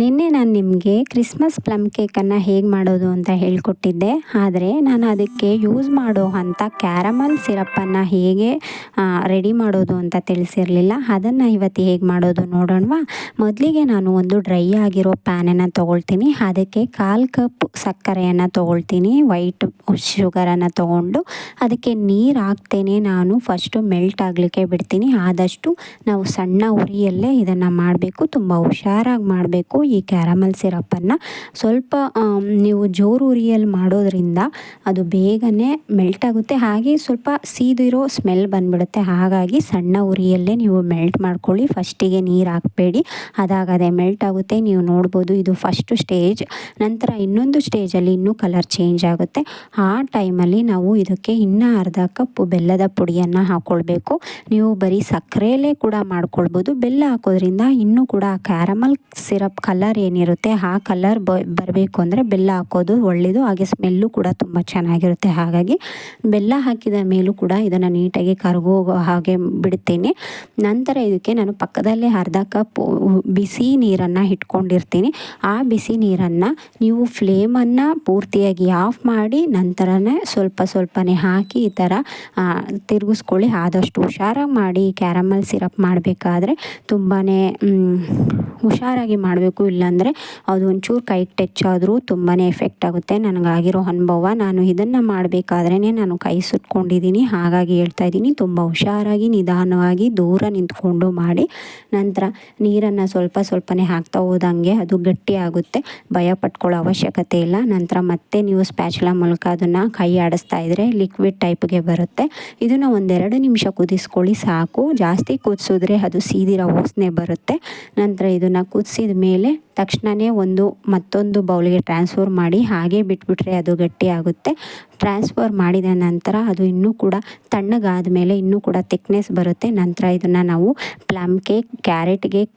ನಿನ್ನೆ ನಾನು ನಿಮಗೆ ಕ್ರಿಸ್ಮಸ್ ಪ್ಲಮ್ ಕೇಕನ್ನು ಹೇಗೆ ಮಾಡೋದು ಅಂತ ಹೇಳಿಕೊಟ್ಟಿದ್ದೆ. ಆದರೆ ನಾನು ಅದಕ್ಕೆ ಯೂಸ್ ಮಾಡೋ ಅಂಥ ಕ್ಯಾರಮಲ್ ಸಿರಪ್ಪನ್ನು ಹೇಗೆ ರೆಡಿ ಮಾಡೋದು ಅಂತ ತಿಳಿಸಿರಲಿಲ್ಲ. ಅದನ್ನು ಇವತ್ತು ಹೇಗೆ ಮಾಡೋದು ನೋಡೋಣವಾ? ಮೊದಲಿಗೆ ನಾನು ಒಂದು ಡ್ರೈ ಆಗಿರೋ ಪ್ಯಾನನ್ನು ತೊಗೊಳ್ತೀನಿ. ಅದಕ್ಕೆ ಕಾಲು ಕಪ್ ಸಕ್ಕರೆಯನ್ನು ತೊಗೊಳ್ತೀನಿ. ವೈಟ್ ಶುಗರನ್ನು ತೊಗೊಂಡು ಅದಕ್ಕೆ ನೀರು ಹಾಕ್ತೇನೆ ನಾನು. ಫಸ್ಟು ಮೆಲ್ಟ್ ಆಗಲಿಕ್ಕೆ ಬಿಡ್ತೀನಿ. ಆದಷ್ಟು ನಾವು ಸಣ್ಣ ಉರಿಯಲ್ಲೇ ಇದನ್ನು ಮಾಡಬೇಕು. ತುಂಬ ಹುಷಾರಾಗಿ ಮಾಡಬೇಕು. ಈ ಕ್ಯಾರಮಲ್ ಸಿರಪ್ಪನ್ನು ಸ್ವಲ್ಪ ನೀವು ಜೋರು ಉರಿಯಲ್ಲಿ ಮಾಡೋದ್ರಿಂದ ಅದು ಬೇಗನೆ ಮೆಲ್ಟ್ ಆಗುತ್ತೆ ಹಾಗೆ ಸ್ವಲ್ಪ ಸೀದಿರೋ ಸ್ಮೆಲ್ ಬಂದ್ಬಿಡುತ್ತೆ. ಹಾಗಾಗಿ ಸಣ್ಣ ಉರಿಯಲ್ಲೇ ನೀವು ಮೆಲ್ಟ್ ಮಾಡ್ಕೊಳ್ಳಿ. ಫಸ್ಟಿಗೆ ನೀರು ಹಾಕಬೇಡಿ. ಅದಾಗದೆ ಮೆಲ್ಟ್ ಆಗುತ್ತೆ ನೀವು ನೋಡ್ಬೋದು ಇದು ಫಸ್ಟು ಸ್ಟೇಜ್. ನಂತರ ಇನ್ನೊಂದು ಸ್ಟೇಜಲ್ಲಿ ಇನ್ನೂ ಕಲರ್ ಚೇಂಜ್ ಆಗುತ್ತೆ. ಆ ಟೈಮಲ್ಲಿ ನಾವು ಇದಕ್ಕೆ ಇನ್ನೂ ಅರ್ಧ ಕಪ್ ಬೆಲ್ಲದ ಪುಡಿಯನ್ನು ಹಾಕ್ಕೊಳ್ಬೇಕು ನೀವು ಬರೀ ಸಕ್ಕರೆಯಲ್ಲೇ ಕೂಡ ಮಾಡ್ಕೊಳ್ಬೋದು. ಬೆಲ್ಲ ಹಾಕೋದ್ರಿಂದ ಇನ್ನೂ ಕೂಡ ಕ್ಯಾರಮಲ್ ಸಿರಪ್ ಏನಿರುತ್ತೆ, ಆ ಕಲರ್ ಬರಬೇಕು ಅಂದರೆ ಬೆಲ್ಲ ಹಾಕೋದು ಒಳ್ಳೆಯದು ಹಾಗೆ ಸ್ಮೆಲ್ಲು ಕೂಡ ತುಂಬ ಚೆನ್ನಾಗಿರುತ್ತೆ. ಹಾಗಾಗಿ ಬೆಲ್ಲ ಹಾಕಿದ ಮೇಲೂ ಕೂಡ ಇದನ್ನು ನೀಟಾಗಿ ಕರಗೋಗೋ ಹಾಗೆ ಬಿಡ್ತೀನಿ. ನಂತರ ಇದಕ್ಕೆ ನಾನು ಪಕ್ಕದಲ್ಲೇ ಅರ್ಧ ಕಪ್ ಬಿಸಿ ನೀರನ್ನು ಇಟ್ಕೊಂಡಿರ್ತೀನಿ ಆ ಬಿಸಿ ನೀರನ್ನು ನೀವು ಫ್ಲೇಮನ್ನು ಪೂರ್ತಿಯಾಗಿ ಆಫ್ ಮಾಡಿ ನಂತರನೇ ಸ್ವಲ್ಪ ಸ್ವಲ್ಪನೇ ಹಾಕಿ ಈ ಥರ ತಿರುಗಿಸ್ಕೊಳ್ಳಿ. ಆದಷ್ಟು ಹುಷಾರಾಗಿ ಮಾಡಿ ಕ್ಯಾರಮಲ್ ಸಿರಪ್ ಮಾಡಬೇಕಾದ್ರೆ ತುಂಬಾ ಹುಷಾರಾಗಿ ಮಾಡಬೇಕು. ಇಲ್ಲಾಂದರೆ ಅದು ಒಂಚೂರು ಕೈಗೆ ಟಚ್ ಆದರೂ ತುಂಬಾ ಎಫೆಕ್ಟ್ ಆಗುತ್ತೆ. ನನಗಾಗಿರೋ ಅನುಭವ. ನಾನು ಇದನ್ನು ಮಾಡಬೇಕಾದ್ರೇ ನಾನು ಕೈ ಸುಟ್ಕೊಂಡಿದ್ದೀನಿ ಹಾಗಾಗಿ ಹೇಳ್ತಾ ಇದ್ದೀನಿ, ತುಂಬ ಹುಷಾರಾಗಿ, ನಿಧಾನವಾಗಿ ದೂರ ನಿಂತ್ಕೊಂಡು ಮಾಡಿ. ನಂತರ ನೀರನ್ನು ಸ್ವಲ್ಪ ಸ್ವಲ್ಪನೇ ಹಾಕ್ತಾ ಹೋದಂಗೆ ಅದು ಗಟ್ಟಿ ಆಗುತ್ತೆ. ಭಯ ಪಟ್ಕೊಳ್ಳೋ ಅವಶ್ಯಕತೆ ಇಲ್ಲ. ನಂತರ ಮತ್ತೆ ನೀವು ಸ್ಪ್ಯಾಚುಲ ಮೂಲಕ ಅದನ್ನು ಕೈ ಆಡಿಸ್ತಾ ಇದ್ರೆ ಲಿಕ್ವಿಡ್ ಟೈಪ್ಗೆ ಬರುತ್ತೆ. ಇದನ್ನು ಒಂದೆರಡು ನಿಮಿಷ ಕುದಿಸ್ಕೊಳ್ಳಿ ಸಾಕು. ಜಾಸ್ತಿ ಕುದಿಸಿದ್ರೆ ಅದು ಸೀದಿರೋ ವಾಸನೆ ಬರುತ್ತೆ. ನಂತರ ಇದನ್ನು ಕುದಿಸಿದ ಮೇಲೆ ತಕ್ಷಣವೇ ಒಂದು ಮತ್ತೊಂದು ಬೌಲಿಗೆ ಟ್ರಾನ್ಸ್ಫರ್ ಮಾಡಿ ಹಾಗೆ ಬಿಟ್ಬಿಟ್ರೆ ಅದು ಗಟ್ಟಿ ಆಗುತ್ತೆ. ಟ್ರಾನ್ಸ್ಫರ್ ಮಾಡಿದ ನಂತರ ಅದು ಇನ್ನೂ ಕೂಡ ತಣ್ಣಗಾದ ಮೇಲೆ ಇನ್ನೂ ಕೂಡ ತಿಕ್ನೆಸ್ ಬರುತ್ತೆ. ನಂತರ ಇದನ್ನು ನಾವು plum cake carrot cake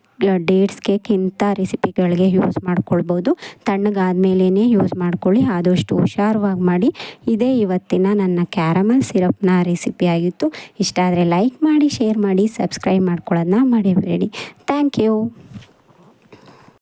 dates cake ಇಂಥ ರೆಸಿಪಿಗಳಿಗೆ ಯೂಸ್ ಮಾಡ್ಕೊಳ್ಬೋದು. ತಣ್ಣಗಾದ್ಮೇಲೇ ಯೂಸ್ ಮಾಡ್ಕೊಳ್ಳಿ. ಆದಷ್ಟು ಹುಷಾರವಾಗಿ ಮಾಡಿ. ಇದೇ ಇವತ್ತಿನ ನನ್ನ ಕ್ಯಾರಮಲ್ ಸಿರಪ್ನ ರೆಸಿಪಿ ಆಗಿತ್ತು. ಇಷ್ಟ ಆದರೆ ಲೈಕ್ ಮಾಡಿ ಶೇರ್ ಮಾಡಿ ಸಬ್ಸ್ಕ್ರೈಬ್ ಮಾಡ್ಕೊಳ್ಳೋದನ್ನ ಮರಿಬೇಡಿ. Thank you